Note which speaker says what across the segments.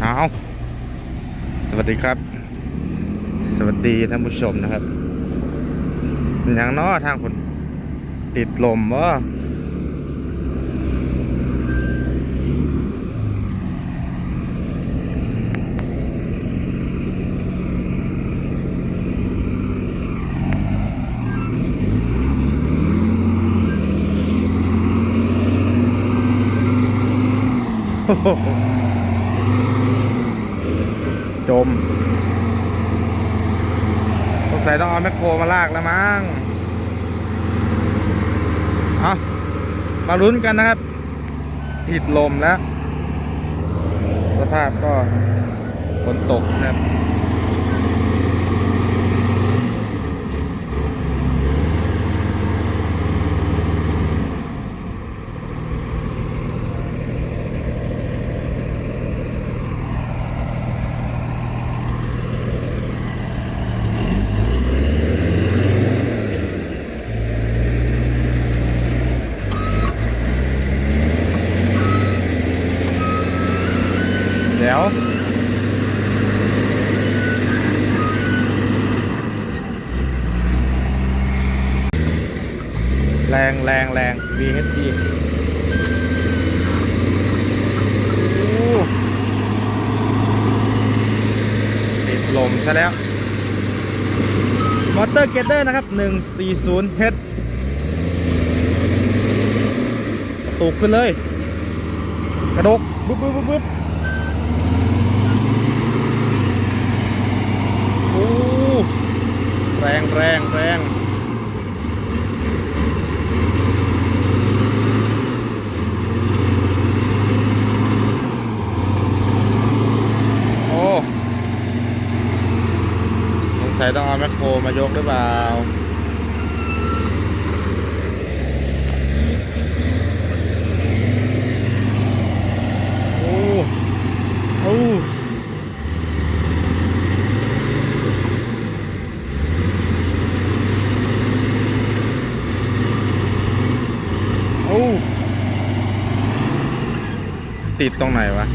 Speaker 1: เอาสวัสดีครับ สวัสดีท่านผู้ชมนะครับ อย่างน้อทางคนติดลมวะจ มสงสัยต้องเอาแมคโครมาลากแล้วมั้งเอามาลุ้นกันนะครับ ติดลมแล้ว สภาพก็ฝนตกนะครับ เดี๋ยว แรงแรงแรง VHD ติดลมซะแล้ว มอเตอร์เกเตอร์นะครับ 140 h ตูกขึ้นเลย กระดกบึ๊บบึ๊บบึ๊บบึ๊บโอ้แรงแรงแรงโอ้สงสัยต้องเอาแม คโครมายกหรือเปล่าโอ้โอ้โอ้ติดตรงไหนวะ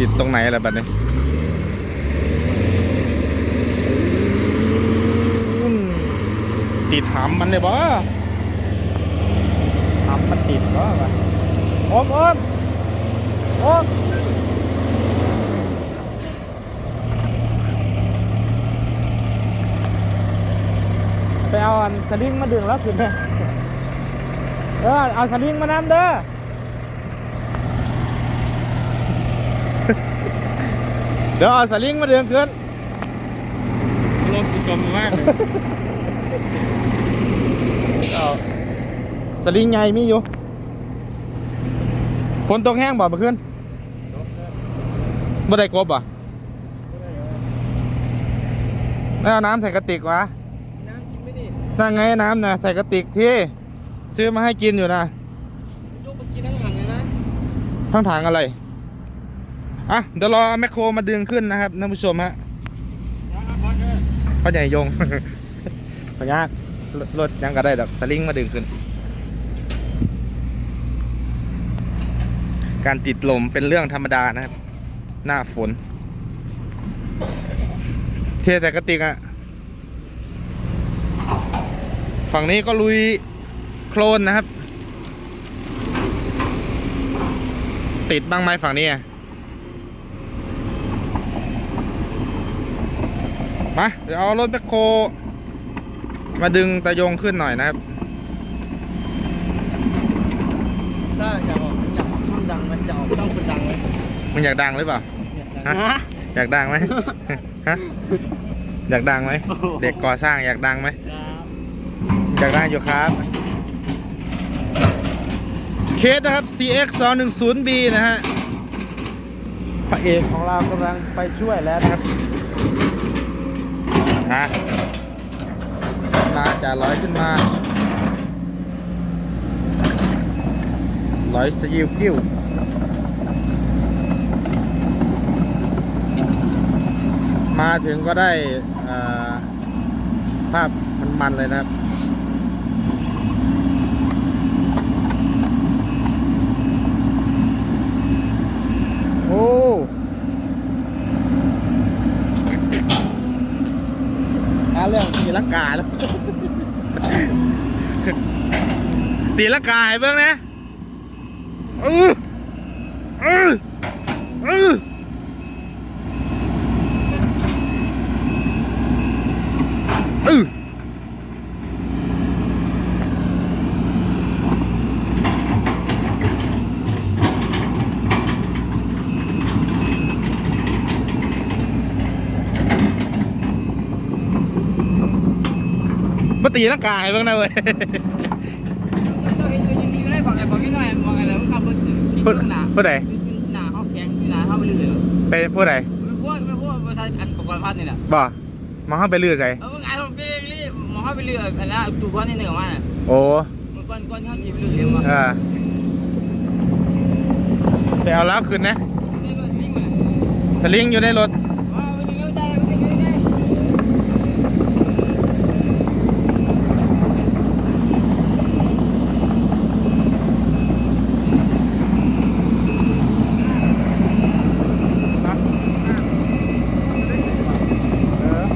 Speaker 1: ติดตรงไหนล่ะบัดนี้ติดหำมันเลยบ่หำมันติดบ่วะโอมโอมโอมไปเอาอันสลิงมาดึงแล้วขึ้นไปเออเอาสลิงมานำเด้อ เดี๋ยวเอาสลิงมาดึงขึ้น
Speaker 2: รถกูจมมากเลย
Speaker 1: เอาสลิงใหญ่มีอยู่ฝนตกแห้งบ่เมื่อคืนบ่ได้กบอะแล้วเอาน้ำใส่กระติกวะ
Speaker 2: น้ำกินไม่ดิ
Speaker 1: นั่งไงน้ำนะใส่กระติกที่ซื้อมาให้กินอยู่นะ
Speaker 2: ยกไปกินทั้งหันเลยนะ
Speaker 1: ทั้งถังอะไร อะเดี๋ยวรอแมคโครมาดึงขึ้นนะครับท่านผู้ชมฮะ
Speaker 2: เออ
Speaker 1: พ่อใหญ่ยงพยากรถรถยังก็ได้ดอกสลิงมาดึงขึ้น การติดลมเป็นเรื่องธรรมดานะครับ หน้าฝน เทแต่กระติกอะฝั่งนี้ก็ลุยโคลนนะครับ ติดบ้างไหมฝั่งนี้อะ มาเดี๋ยวเอารถแบคโค มาดึงตะยงขึ้นหน่อยนะครับ
Speaker 2: ถ้าอยากออกอยากออกช่องดังมันจะออกช่องคนดังไหม
Speaker 1: มันอยากดังหรือเปล่า
Speaker 2: ฮะ
Speaker 1: อยากดังไหม ฮะ อยากดังไหม
Speaker 2: โอ้โห
Speaker 1: เด็กก่อสร้างอยากดังไหม
Speaker 2: ครับ
Speaker 1: อยากดังอยู่ครับ เคสนะครับ CX 210B นะฮะ พระเอกของเรากำลังไปช่วยแล้วนะครับ ฮะน่าจะลอยขึ้นมาลอยสยิวกิ้วมาถึงก็ได้ภาพมันมันๆเลยนะครับ โอ้ หาเรื่องตีลัง กาแล้ว ตีละกาให้เบิ่งนะอืออเออเออ มาตีลังกาให้เบิ่งนะเว้ย
Speaker 2: เราเห็นเป็นยังไงก็ได้บอกไอ้บอกพี่หน่อยบอกไอ้แล้วขับรถขี่
Speaker 1: พูด
Speaker 2: ขึ้นหนา
Speaker 1: พูดไหน
Speaker 2: หนาเขาแข็งหนาเขาไปเรื่อย
Speaker 1: ไปพูดไหน
Speaker 2: ไม่พูดไม่พูดภาษาอันประกอบพัดนี่แหละ
Speaker 1: บ่มาเข้าไปเลือใส่
Speaker 2: เออไอ้ผมไปเรื่อยมองเขาไปเรื่อยอันนั้นดูก้อนนี่หนึ่งมาน่ะ
Speaker 1: โอ้
Speaker 2: มันก้อนก้อนเขาจีบเรื่อยมา
Speaker 1: เออไปเอาแล้วคืนนะ
Speaker 2: นี่มันนี่มัน
Speaker 1: สลิงอยู่ในรถ
Speaker 2: ว้าวมันยังได้มันยังได้
Speaker 1: เออ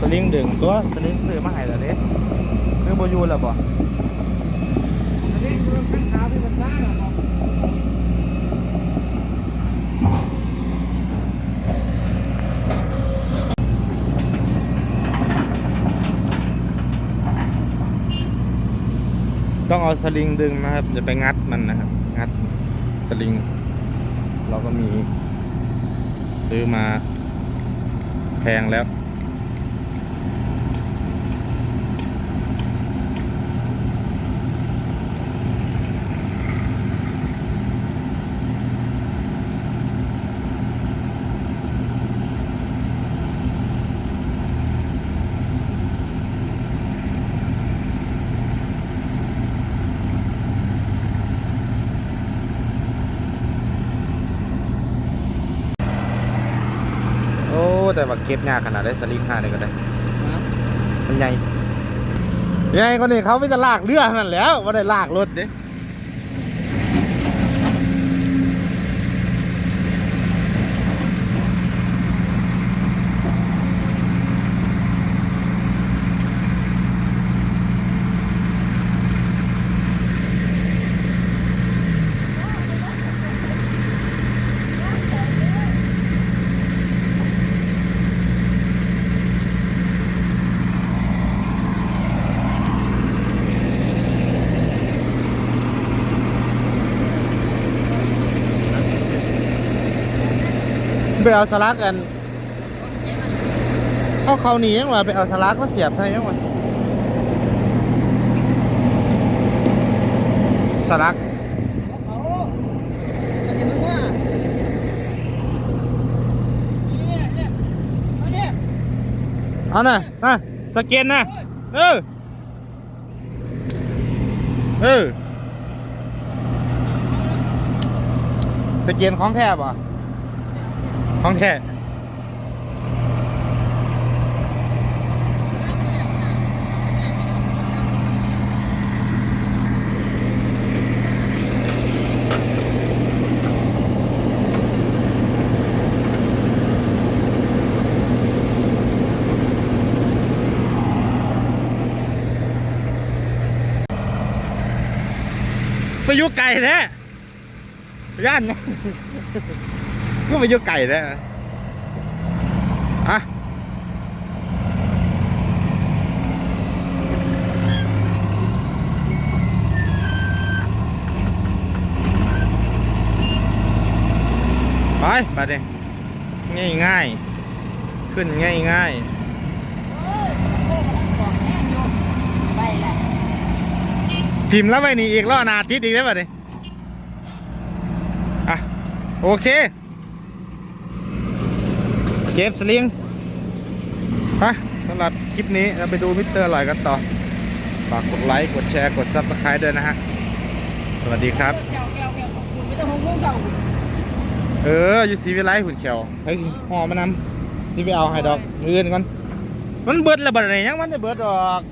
Speaker 1: สลิงดึง ตัวสลิงซื้อมาให้แล้วเด้คือโบยูแล้วบ่ต้องเอาสลิงดึงนะครับจะไปงัดมันนะครับ งัดสลิง เราก็มี ซื้อมาแพงแล้ว โอ้ แต่ว่าเก็บยากขนาดได้สลิงห้านี่ก็ได้มันใหญ่ยังไงคนนี้เขาไม่จะลากเรือเท่านั่นแหล้วว่าได้ลากรถเด้ ไปเอาสลักกันเอาเขาหนียังวะไปเอาสลักมาเสียบใช่ยังวะสลัก
Speaker 2: เขาอันนี้มันว่าเนี่ยเนี่ยนน่ะ
Speaker 1: สแกนนะเออเออสแกนของแท้ป่ะ ของแท้ไปยุไก่แท้ย่าน ก็ไปยุไก่แท้อะไปไปดิง่ายง่ายๆขึ้นง่ายง่าย
Speaker 2: ไปแหละ
Speaker 1: ๆพิมพ์แล้วไปนี่อีกล้อหนาทิศอีกได้ป่ะดิอะ โอเค เกฟสลิงไปสำหรับคลิปนี้เราไปดูมิสเตอร์อร่อยกันต่อ ฝากกดไลค์ กดแชร์ กดซับสไคร b e ด้วยนะฮะ สวัสดีครับ
Speaker 2: แก้วแก้วแก้วคุณไม่ต้องห่วงห่วงเอ
Speaker 1: อ อยู่สีวิไลหุ่นเขียวให้ห่อมานำที่ไปเอาไฮดอกมืออื่นก่อน มันเบิดระเบิดนี้ยังมันได้เบิดดอก